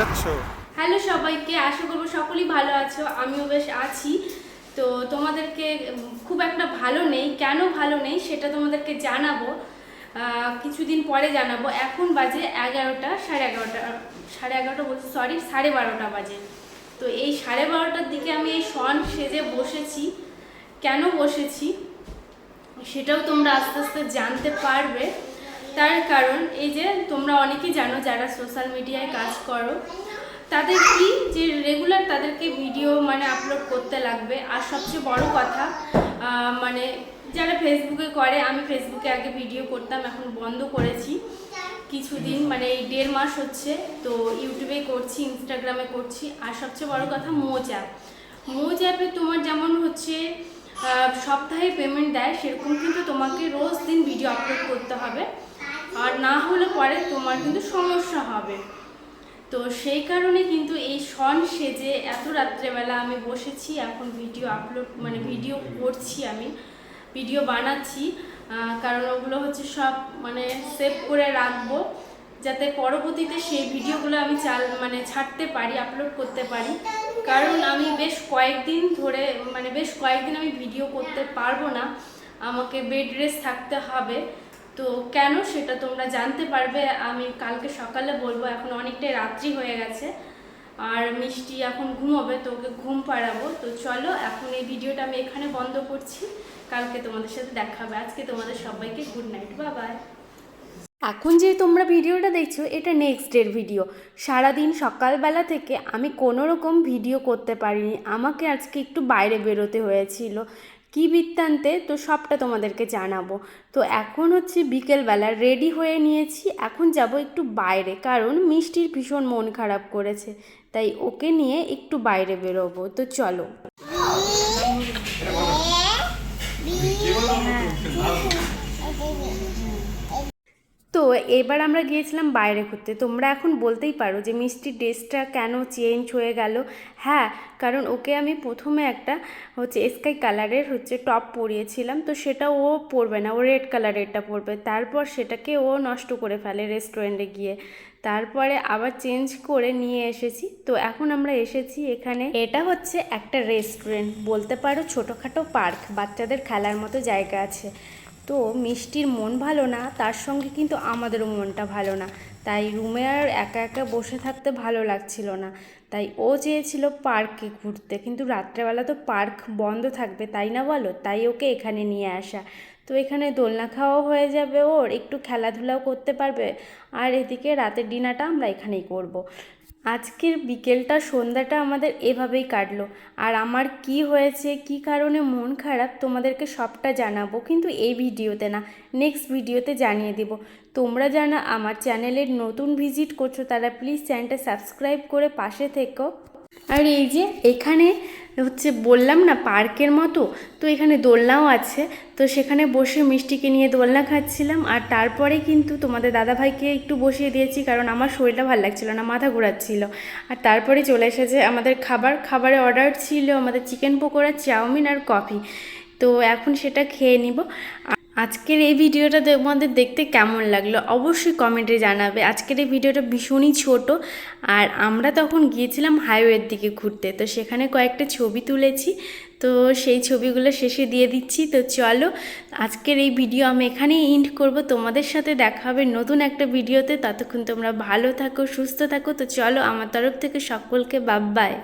যাচ্ছ হ্যালো সবাইকে, আশা করব সকলেই ভালো আছো, আমিও বেশ আছি। তো তোমাদেরকে খুব একটা ভালো নেই, কেন ভালো নেই সেটা তোমাদেরকে জানাব। কিছুদিন পরে জানাব। এখন বাজে এগারোটা, সাড়ে এগারোটা সাড়ে এগারোটা বলছি সরি সাড়ে বারোটা বাজে। তো এই সাড়ে বারোটার দিকে আমি এই শন সেজে বসেছি। কেন বসেছি? সেটাও তোমরা আস্তে আস্তে জানতে পারবে। তার কারণ, এই যে তোমরা অনেকেই জানো যারা সোশ্যাল মিডিয়ায় কাজ করো, তাদের কি যে রেগুলার তাদেরকে ভিডিও মানে আপলোড করতে লাগবে। আর সবচেয়ে বড় কথা মানে যারা ফেসবুকে করে, আমি ফেসবুকে আগে ভিডিও করতাম, এখন বন্ধ করেছি। কিছুদিন মানে এই দেড় মাস হচ্ছে, তো ইউটিউবে করছি ইনস্টাগ্রামে করছি, আর সবচেয়ে বড় কথা মোজ অ্যাপ মোজ অ্যাপে তোমার যেমন হচ্ছে সপ্তাহে পেমেন্ট দেয়, সেরকম কিন্তু তোমাকে রোজ দিন ভিডিও আপলোড করতে হবে। আর না হলে পরে তোমার কিন্তু সমস্যা হবে। তো সেই কারণে কিন্তু এই শন সেজে এত রাত্রেবেলা আমি বসেছি, এখন ভিডিও আপলোড মানে ভিডিও করছি আমি। ভিডিও বানাচ্ছি কারণ ওগুলো হচ্ছে সব মানে সেভ করে রাখব, যাতে পরবর্তীতে সেই ভিডিওগুলো আমি চাল মানে ছাড়তে পারি আপলোড করতে পারি। কারণ আমি বেশ কয়েকদিন ধরে মানে বেশ কয়েকদিন আমি ভিডিও করতে পারব না, আমাকে বেড রেস্ট থাকতে হবে। তো কেন সেটা তোমরা জানতে পারবে, আমি কালকে সকালে বলব, এখন অনেকটাই রাত্রি হয়ে গেছে। আর মিষ্টি এখন ঘুমোবে, তো ওকে ঘুম পাড়াবো। তো চলো, এখন এই ভিডিওটা আমি এখানে বন্ধ করছি। কালকে তোমাদের সাথে দেখা হবে। আজকে তোমাদের সবাইকে গুড নাইট বা বাই এখন যে তোমরা ভিডিওটা দেখছ, এটা নেক্সট ডের ভিডিও। সারাদিন সকালবেলা থেকে আমি কোনো রকম ভিডিও করতে পারিনি। আমাকে আজকে একটু বাইরে বেরোতে হয়েছিল। কি বৃত্তান্তে? তো সবটা তোমাদেরকে জানাব। তো এখন হচ্ছে বিকেলবেলা রেডি হয়ে নিয়েছি। এখন যাব একটু বাইরে। কারণ মিষ্টির ভীষণ মন খারাপ করেছে। তাই ওকে নিয়ে একটু বাইরে বেরোবো। তো চলো। তো এবার আমরা গিয়েছিলাম বাইরে ঘুরতে। তোমরা এখন বলতেই পারো যে মিষ্টির ড্রেসটা কেন চেঞ্জ হয়ে গেল। হ্যাঁ কারণ ওকে আমি প্রথমে একটা হচ্ছে স্কাই কালারের হচ্ছে টপ পরিয়েছিলাম। তো সেটা ও পরবে না, ও রেড কালারেরটা পরবে। তারপর সেটাকে ও নষ্ট করে ফেলে রেস্টুরেন্টে গিয়ে। তারপরে আবার চেঞ্জ করে নিয়ে এসেছি। তো এখন আমরা এসেছি এখানে। এটা হচ্ছে একটা রেস্টুরেন্ট বলতে পারো ছোটোখাটো পার্ক বাচ্চাদের খেলার মতো জায়গা আছে। তো মিষ্টির মন ভালো না, তার সঙ্গে কিন্তু আমাদেরও মনটা ভালো না। তাই রুমে আর একা একা বসে থাকতে ভালো লাগছিল না। তাই ও চেয়েছিল পার্কে ঘুরতে, কিন্তু রাত্রেবেলা তো পার্ক বন্ধ থাকবে, তাই না বলো? তাই ওকে এখানে নিয়ে আসা। তো এখানে দোলনা খাওয়াও হয়ে যাবে ওর, একটু খেলাধুলাও করতে পারবে, আর এদিকে রাতের ডিনারটা আমরা এখানেই করব। আজকের বিকেলটা, সন্ধ্যাটা আমাদের এভাবেই কাটলো। আর আমার কি হয়েছে, কি কারণে মন খারাপ তোমাদেরকে সবটা জানাব, কিন্তু এই ভিডিওতে না নেক্সট ভিডিওতে জানিয়ে দেবো। তোমরা জানা আমার চ্যানেলের নতুন ভিজিট করছ, তারা প্লিজ চ্যানেলটা সাবস্ক্রাইব করে পাশে থেকো। আর এই যে এখানে হচ্ছে বললাম না পার্কের মতো, তো এখানে দোলনাও আছে। তো সেখানে বসে মিষ্টিকে নিয়ে দোলনা খাচ্ছিলাম আর তারপরে কিন্তু তোমাদের দাদাভাইকে একটু বসিয়ে দিয়েছি কারণ আমার শরীরটা ভালো লাগছিল না, মাথা ঘোরাচ্ছিল। আর তারপরে চলে এসেছে আমাদের খাবার। খাবারে অর্ডার ছিল আমাদের চিকেন পকোড়া, চাউমিন আর কফি তো এখন সেটা খেয়ে নিব। আজকের এই ভিডিওটা তোমাদের দেখতে কেমন লাগল অবশ্যই কমেন্টে জানাবে। আজকের এই ভিডিওটা ভীষণই ছোট আর আমরা তখন গিয়েছিলাম হাইওয়ের দিকে ঘুরতে। তো সেখানে কয়েকটা ছবি তুলেছি। তো সেই ছবিগুলো শেষে দিয়ে দিচ্ছি। তো চলো আজকের এই ভিডিও আমি এখানেই ইন্ড করব। তোমাদের সাথে দেখা হবে নতুন একটা ভিডিওতে। ততক্ষণ তোমরা ভালো থাকো, সুস্থ থাকো। তো চলো আমার তরফ থেকে সকলকে বাই